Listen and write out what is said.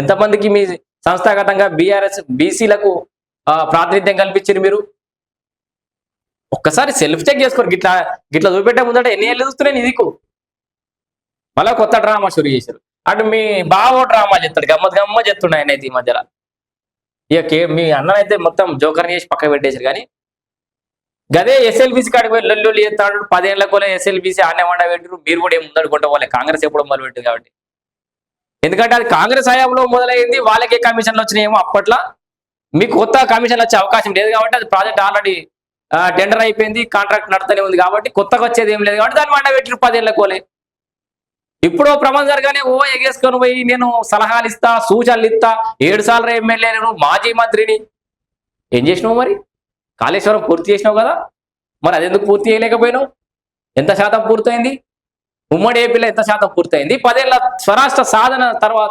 ఎంతమందికి మీ సంస్థాగతంగా బీఆర్ఎస్ బీసీలకు ప్రాతినిధ్యం కల్పించారు మీరు? ఒక్కసారి సెల్ఫ్ చెక్ చేసుకోరు. గిట్లా గిట్లా చూపెట్టే ముందట ఎన్ని ఏళ్ళు చూస్తున్నాయి నీకు మళ్ళా కొత్త డ్రామా షురు చేశారు అటు మీ బావో డ్రామా చెప్తాడు గమ్మత్ గమ్మ చెప్తున్నాయి ఆయన అయితే ఈ మధ్యలో. ఇక మీ మీ అన్ననైతే మొత్తం జోకర్ చేసి పక్క పెట్టేశారు కానీ. గదే ఎస్ఎల్బీసీ కాడికి పోయి లొల్లు చేస్తాడు. పదేళ్ళ కూడా ఎస్ఎల్బీసీ ఆనే వండ పెట్టారు మీరు కూడా ఏం ముందడుకుంటే వాళ్ళే. కాంగ్రెస్ ఎప్పుడు మొదలు పెట్టారు కాబట్టి. ఎందుకంటే అది కాంగ్రెస్ హయాంలో మొదలైంది వాళ్ళకే కమిషన్లు వచ్చినాయేమో అప్పట్లో. మీకు కొత్త కమిషన్లు వచ్చే అవకాశం లేదు కాబట్టి అది ప్రాజెక్ట్ ఆల్రెడీ టెండర్ అయిపోయింది కాంట్రాక్ట్ నడుతూనే ఉంది కాబట్టి కొత్తగా వచ్చేది ఏం లేదు కాబట్టి దాన్ని మండ పెట్టిన పదేళ్ళ కోలే. ఇప్పుడు ప్రమాదం జరగానే ఓ ఎగేసుకొని పోయి నేను సలహాలు ఇస్తా సూచనలు ఇస్తా ఏడు సార్లు ఎమ్మెల్యేలను మాజీ మంత్రిని. ఏం చేసినావు మరి? కాళేశ్వరం పూర్తి చేసినావు కదా? మరి అదెందుకు పూర్తి చేయలేకపోయినావు? ఎంత శాతం పూర్తయింది? ఉమ్మడి ఏపీలో ఎంత శాతం పూర్తయింది? పదేళ్ళ స్వరాష్ట్ర సాధన తర్వాత